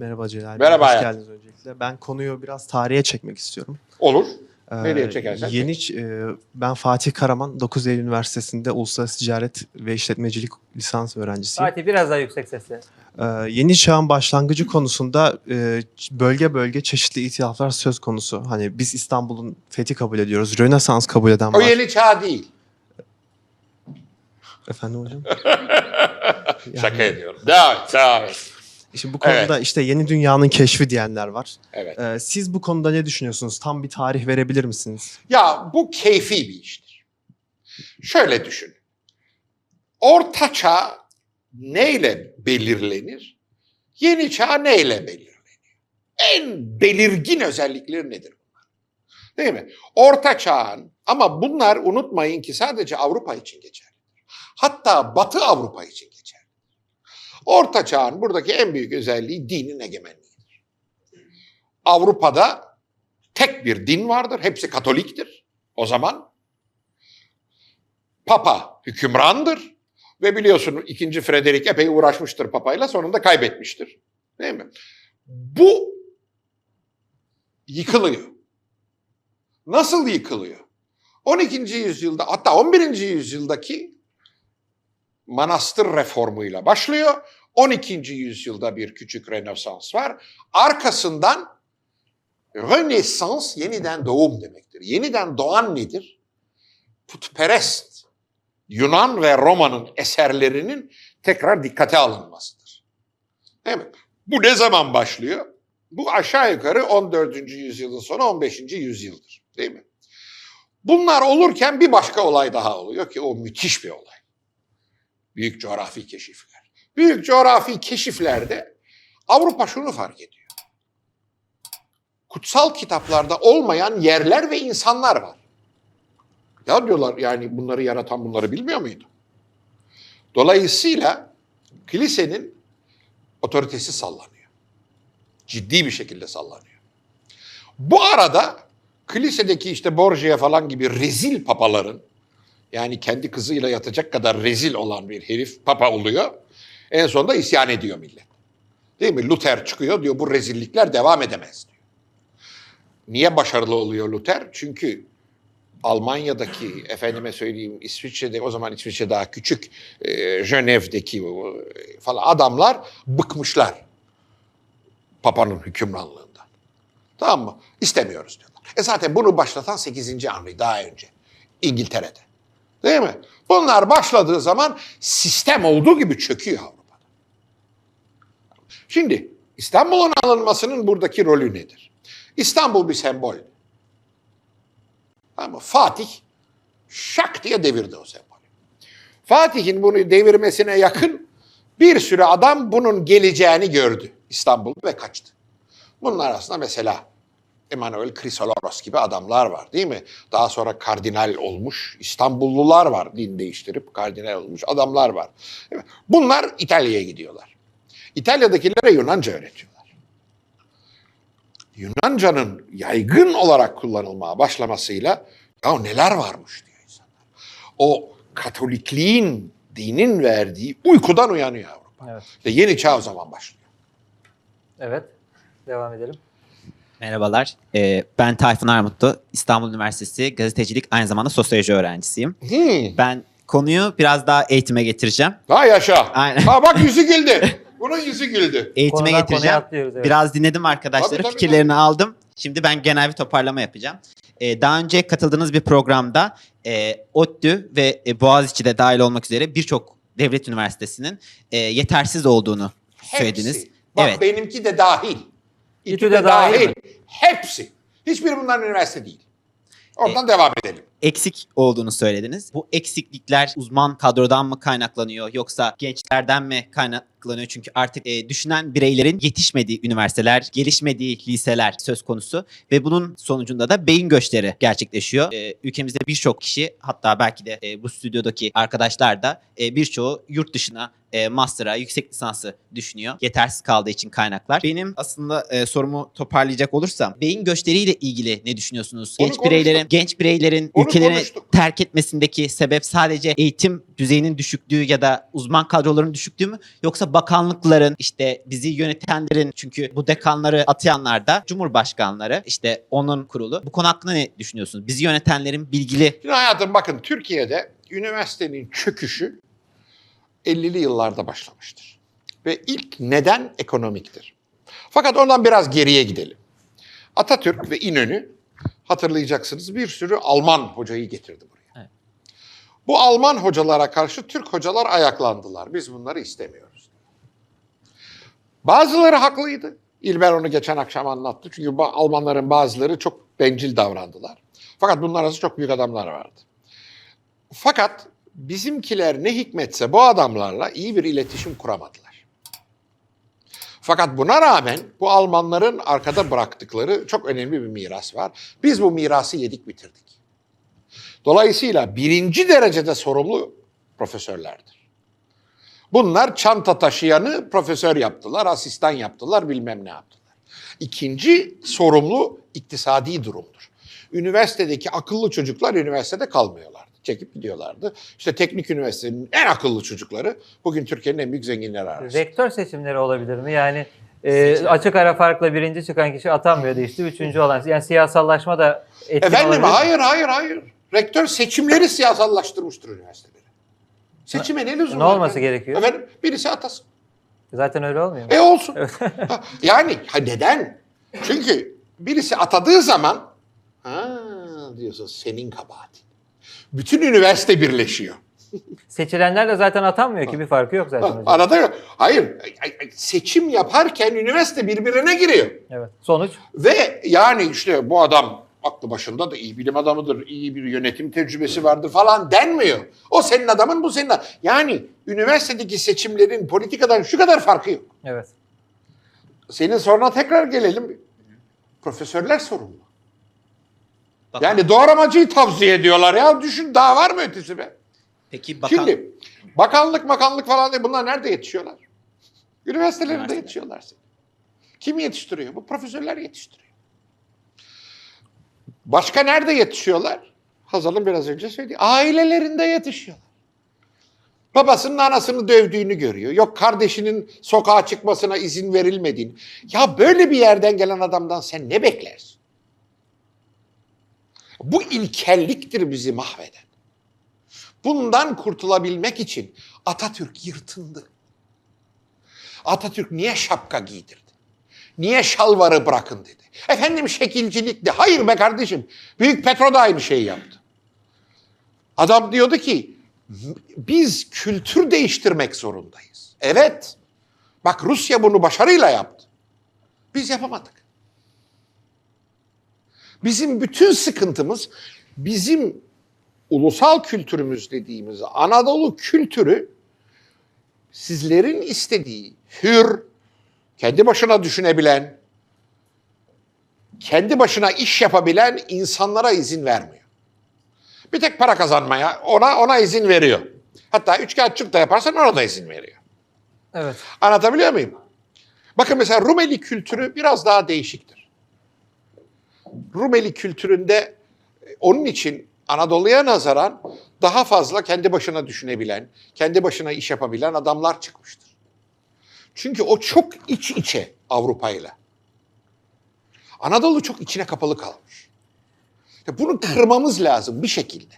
Merhaba Celal Bey. Merhaba Hoş hayatım. geldiniz öncelikle. Ben konuyu biraz tarihe çekmek istiyorum. Olur. Ee, Nereye çekersen çek. Yeni, e, ben Fatih Karaman, 9 Eylül Üniversitesi'nde Uluslararası Ticaret ve İşletmecilik lisans öğrencisiyim. Fatih biraz daha yüksek sesle. Ee, yeni çağın başlangıcı konusunda e, bölge bölge çeşitli itilaflar söz konusu. Hani biz İstanbul'un fethi kabul ediyoruz, Rönesans kabul eden O var. yeni çağ değil. Efendim hocam? Şaka ediyorum. Devam et, devam et. İşte bu konuda işte yeni dünyanın keşfi diyenler var. Evet. Ee, siz bu konuda ne düşünüyorsunuz? Tam bir tarih verebilir misiniz? Ya bu keyfi bir iştir. Şöyle düşün. Orta çağ neyle belirlenir? Yeni çağ neyle belirlenir? En belirgin özellikleri nedir bunlar? Değil mi? Orta çağın ama bunlar unutmayın ki sadece Avrupa için geçerlidir. Hatta Batı Avrupa için. Orta çağın buradaki en büyük özelliği dinin egemenliğidir. Avrupa'da tek bir din vardır. Hepsi Katoliktir o zaman. Papa hükümrandır. Ve biliyorsun 2. Frederick epey uğraşmıştır papayla sonunda kaybetmiştir. Değil mi? Bu yıkılıyor. Nasıl yıkılıyor? 12. yüzyılda hatta 11. yüzyıldaki manastır reformuyla başlıyor. 12. yüzyılda bir küçük Rönesans var. Arkasından Rönesans yeniden doğum demektir. Yeniden doğan nedir? Putperest Yunan ve Roma'nın eserlerinin tekrar dikkate alınmasıdır. Değil mi? Bu ne zaman başlıyor? Bu aşağı yukarı 14. yüzyılın sonu 15. yüzyıldır. Değil mi? Bunlar olurken bir başka olay daha oluyor ki o müthiş bir olay. Büyük coğrafi keşifler. Büyük coğrafi keşiflerde Avrupa şunu fark ediyor kutsal kitaplarda olmayan yerler ve insanlar var. Ya diyorlar yani bunları yaratan bunları bilmiyor muydu? Dolayısıyla kilisenin otoritesi sallanıyor. Ciddi bir şekilde sallanıyor. Bu arada kilisedeki işte Borgia falan gibi rezil papaların yani kendi kızıyla yatacak kadar rezil olan bir herif papa oluyor. En sonunda isyan ediyor millet. Değil mi? Luther çıkıyor diyor bu rezillikler devam edemez diyor. Niye başarılı oluyor Luther? Çünkü Almanya'daki, efendime söyleyeyim İsviçre'de, o zaman İsviçre daha küçük, e, Cenev'deki o, e, falan adamlar bıkmışlar Papa'nın hükümranlığından. Tamam mı? İstemiyoruz diyorlar. E zaten bunu başlatan 8. Henry daha önce İngiltere'de. Değil mi? Bunlar başladığı zaman sistem olduğu gibi çöküyor Avrupa'da. Şimdi İstanbul'un alınmasının buradaki rolü nedir? İstanbul bir sembol. Ama Fatih şak diye devirdi o sembolü. Fatih'in bunu devirmesine yakın bir sürü adam bunun geleceğini gördü İstanbul ve kaçtı. Bunlar aslında mesela Emanuel Chrysoloros gibi adamlar var değil mi? Daha sonra kardinal olmuş İstanbullular var din değiştirip kardinal olmuş adamlar var. Bunlar İtalya'ya gidiyorlar. İtalya'dakilere Yunanca öğretiyorlar. Yunanca'nın yaygın olarak kullanılmaya başlamasıyla ya neler varmış diyor insanlar. O Katolikliğin, dinin verdiği uykudan uyanıyor Avrupa. Evet. Ve yeni çağ o zaman başlıyor. Evet. Devam edelim. Merhabalar. Ee, ben Tayfun Armutlu. İstanbul Üniversitesi gazetecilik aynı zamanda sosyoloji öğrencisiyim. Hmm. Ben konuyu biraz daha eğitime getireceğim. Ha yaşa. Aynen. Ha bak yüzü güldü. Bunun yüzü güldü. Eğitime Konudan konuya getireceğim. atlıyoruz, evet. Biraz dinledim arkadaşları. Tabii, tabii, fikirlerini aldım. Şimdi ben genel bir toparlama yapacağım. Ee, daha önce katıldığınız bir programda e, ODTÜ ve e, Boğaziçi'de dahil olmak üzere birçok devlet üniversitesinin e, yetersiz olduğunu söylediniz. Hepsi. Bak Evet. benimki de dahil. İTÜ de dahil dahil. Hepsi. Hiçbiri bunların üniversite değil. E, Oradan devam edelim. Eksik olduğunu söylediniz. Bu eksiklikler uzman kadrodan mı kaynaklanıyor yoksa gençlerden mi kaynaklanıyor? Çünkü artık e, düşünen bireylerin yetişmediği üniversiteler, gelişmediği liseler söz konusu ve bunun sonucunda da beyin göçleri gerçekleşiyor. E, ülkemizde birçok kişi hatta belki de e, bu stüdyodaki arkadaşlar da e, birçoğu yurt dışına e, master'a, yüksek lisansı düşünüyor. Yetersiz kaldığı için kaynaklar. Benim aslında e, sorumu toparlayacak olursam beyin göçleriyle ilgili ne düşünüyorsunuz? Onu Genç bireylerin, genç bireylerin Onu ülkelerini konuştuk. terk etmesindeki sebep sadece eğitim düzeyinin düşüklüğü ya da uzman kadroların düşüklüğü mü? Yoksa bakanlıkların işte bizi yönetenlerin çünkü bu dekanları atayanlar da cumhurbaşkanları işte onun kurulu. Bu konu hakkında ne düşünüyorsunuz? Bizi yönetenlerin bilgili Şimdi hayatım bakın Türkiye'de üniversitenin çöküşü 50'li yıllarda başlamıştır. Ve ilk neden ekonomiktir. Fakat ondan biraz geriye gidelim. Atatürk ve İnönü hatırlayacaksınız bir sürü Alman hocayı getirdi buraya. Evet. Bu Alman hocalara karşı Türk hocalar ayaklandılar. Biz bunları istemiyoruz. Bazıları haklıydı. İlber onu geçen akşam anlattı. Çünkü Almanların bazıları çok bencil davrandılar. Fakat bunlar arasında çok büyük adamlar vardı. Fakat bizimkiler ne hikmetse bu adamlarla iyi bir iletişim kuramadılar. Fakat buna rağmen bu Almanların arkada bıraktıkları çok önemli bir miras var. Biz bu mirası yedik bitirdik. Dolayısıyla birinci derecede sorumlu profesörlerdir. Bunlar çanta taşıyanı profesör yaptılar, asistan yaptılar, bilmem ne yaptılar. İkinci sorumlu iktisadi durumdur. Üniversitedeki akıllı çocuklar üniversitede kalmıyorlardı. Çekip gidiyorlardı. İşte teknik üniversitenin en akıllı çocukları bugün Türkiye'nin en büyük zenginleri arasında. Rektör seçimleri olabilir mi? Yani e, açık ara farkla birinci çıkan kişi atanmıyor işte üçüncü olan. Yani siyasallaşma da etkin Efendim hayır hayır hayır. Rektör seçimleri siyasallaştırmıştır üniversiteleri. Seçime ne lüzum Ne var olması gerekiyor? Efendim birisi atasın. Zaten öyle olmuyor mu? E olsun. Ha, yani ha neden? Çünkü birisi atadığı zaman ha diyorsun senin kabahatin. Bütün üniversite birleşiyor. Seçilenler de zaten atanmıyor ki bir farkı yok zaten hocam. Arada yok. Hayır. ay- ay- Seçim yaparken üniversite birbirine giriyor. Evet. Sonuç Ve yani işte bu adam aklı başında da iyi bilim adamıdır, iyi bir yönetim tecrübesi vardır falan denmiyor. O senin adamın, bu senin adamın. Yani üniversitedeki seçimlerin politikadan şu kadar farkı yok. evet. Senin soruna tekrar gelelim. Profesörler sorumlu. Bakan- Yani doğramacıyı tavsiye ediyorlar ya. Düşün daha var mı ötesi be? Peki bakan Şimdi bakanlık makanlık falan değil. Bunlar nerede yetişiyorlar? Üniversitelerinde Üniversitede. yetişiyorlar. Kim yetiştiriyor? Bu profesörler yetiştiriyor. Başka nerede yetişiyorlar? Hazal'ın biraz önce söylediği. Ailelerinde yetişiyorlar. Babasının anasını dövdüğünü görüyor. Yok kardeşinin sokağa çıkmasına izin verilmediğini. Ya böyle bir yerden gelen adamdan sen ne beklersin? Bu ilkelliktir bizi mahveden. Bundan kurtulabilmek için Atatürk yırtındı. Atatürk niye şapka giydirdi? Niye şalvarı bırakın dedi? Efendim şekilcilikti. Hayır be kardeşim. Büyük Petro da aynı şeyi yaptı. Adam diyordu ki biz kültür değiştirmek zorundayız. Evet. Bak Rusya bunu başarıyla yaptı. Biz yapamadık. Bizim bütün sıkıntımız bizim ulusal kültürümüz dediğimiz Anadolu kültürü sizlerin istediği hür, kendi başına düşünebilen, kendi başına iş yapabilen insanlara izin vermiyor. Bir tek para kazanmaya ona ona izin veriyor. Hatta üçkağıtçılık da yaparsan ona da izin veriyor. Evet. Anlatabiliyor muyum? Bakın mesela Rumeli kültürü biraz daha değişiktir. Rumeli kültüründe e, onun için Anadolu'ya nazaran daha fazla kendi başına düşünebilen, kendi başına iş yapabilen adamlar çıkmıştır. Çünkü o çok iç içe Avrupa'yla. Anadolu çok içine kapalı kalmış. Bunu kırmamız lazım bir şekilde.